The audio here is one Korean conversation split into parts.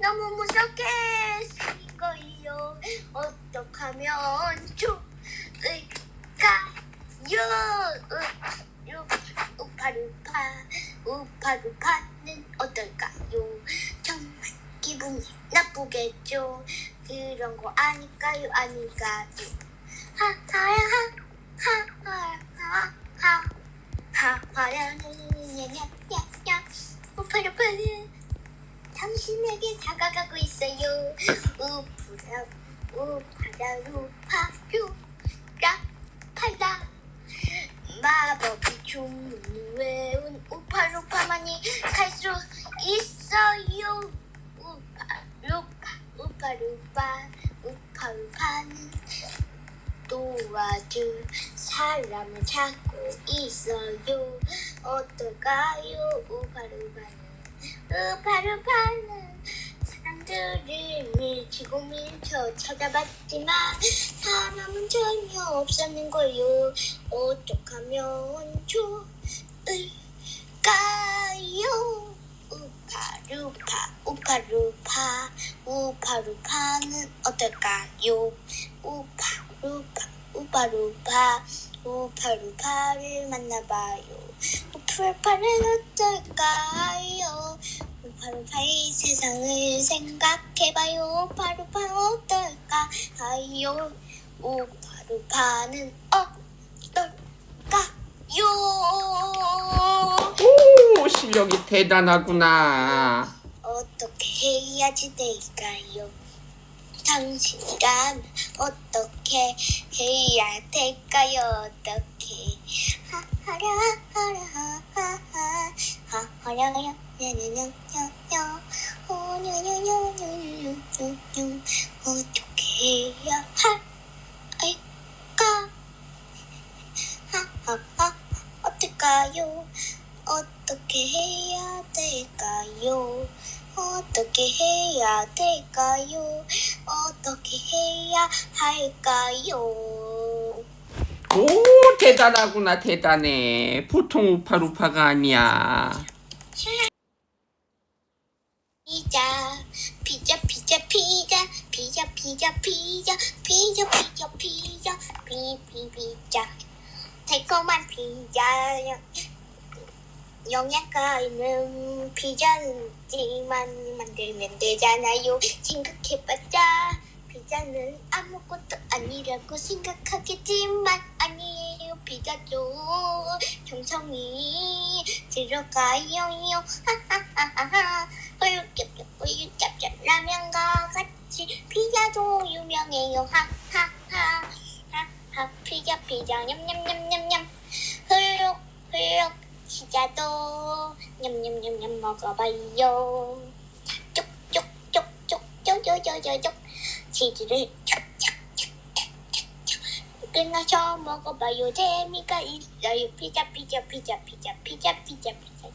너무 무섭게 생긴 거예요. 어떡하면 좋을까요? 우- 우파루파 우파루파는 어떨까요? 정말 기분이 나쁘겠죠. 그런 거 아닐까요? 아닐까요? 하하야 하하야 하하 하하야야야야야 우파루파는 당신에게 다가가고 있어요. 우프라 우파라 우파루 라 팔라 마법이 주문을 외운 우파루파만이 갈수 있어요. 우파루파 우파루파 우파루파는 도와줄 사람을 찾고 있어요. 어떨까요? 우파루파는 우파루파는 사람들을 밀치고 밀쳐 찾아봤지만 사람은 전혀 없었는 거요. 어떡하면 좋을까요? 우파루파 우파루파 우파루파는 어떨까요? 우파루파 우파루파 우파루파를 만나봐요. 우파루파는 어떨까요? 우파루파의 세상을 생각해봐요. 우파루파 어떨까요? 우파루파는 어떨까요? 오 실력이 대단하구나. 어떻게 해야지 될까요? 당신이라면 어떻게 해야 될까요? 어떻게 하하라 하라 하하 하하라 야야야야야 오냐냐냐냐냐냐냐 어떻게 해야 할까? 하하하 어떨까요? 어떻게 해야 될까요? 어떻게 해야 될까요? 어떻게 해야 할까요? 오 대단하구나 대단해. 보통 우파루파가 아니야. 피자 피자 피자 피자 피자 피자 피자 피자 피자 피자 피피 피자 달콤한 피자 영양가 있는 피자지만 만들면 되잖아요 생각해봤자 피자는 아무것도 아니라고 생각하겠지만 아니에요 피자도 정성이 들어가요 하하하하 라면과 같이 피자도 유명해요. 하하하. 하하. 피자 피자. 냠냠냠냠냠. 흐르륵 흐르륵 피자도 냠냠냠냠. 먹어봐요. 쪽쪽쪽쪽쪽쪽쪽쪽쪽 치즈를 촉촉촉촉촉촉 끝나서 먹어봐요. 재미가 있어요. 피자 피자 피자 피자 피자 피자 피자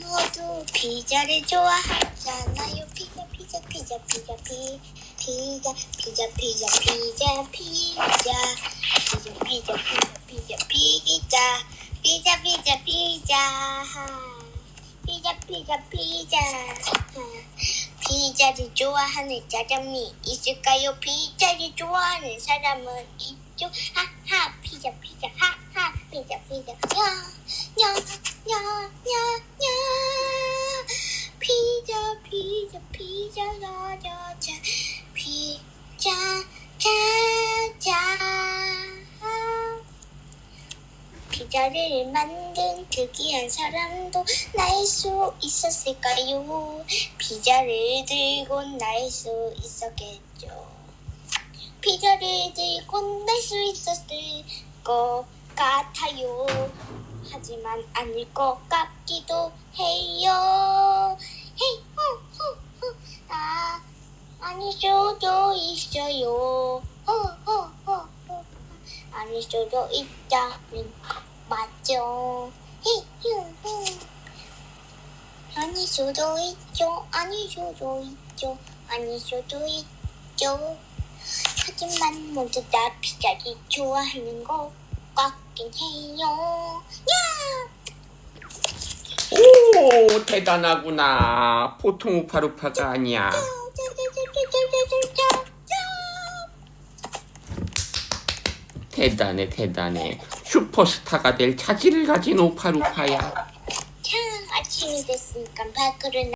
모두 피자를 좋아하잖아요 피자 피자 피자 피자 피 피자 피자 피자 피자 피자 피자 피자 피자 피자 피자 피자 피자 피자 피자 피자 피자 피자를 좋아하는 사람이 있을까요? 피자를 좋아하는 사람은 있죠. 하하 피자 피자 하하 피자 피자 야야야야야 피자를 만든 특이한 사람도 날 수 있었을까요? 피자를 들고 날 수 있었겠죠. 피자를 들고 날 수 있었을 것 같아요. 하지만 아닐 것 같기도 해요. 헤이, 후, 후, 후. 아, 아닐 수도 있어요. 후, 후, 후, 후. 아닐 수도 있다는 거 맞죠? 휴. 아닐 수도 있죠. 아닐 수도 있죠. 아닐 수도 있죠. 하지만 모두 다 피자를 좋아하는 것 같긴 해요. 야! 오 대단하구나. 보통 우파루파가 아니야. 대단해 대단해. 슈퍼스타가 될 자질을 가진 우파루파야. 참 아침이 됐으니까 밖으로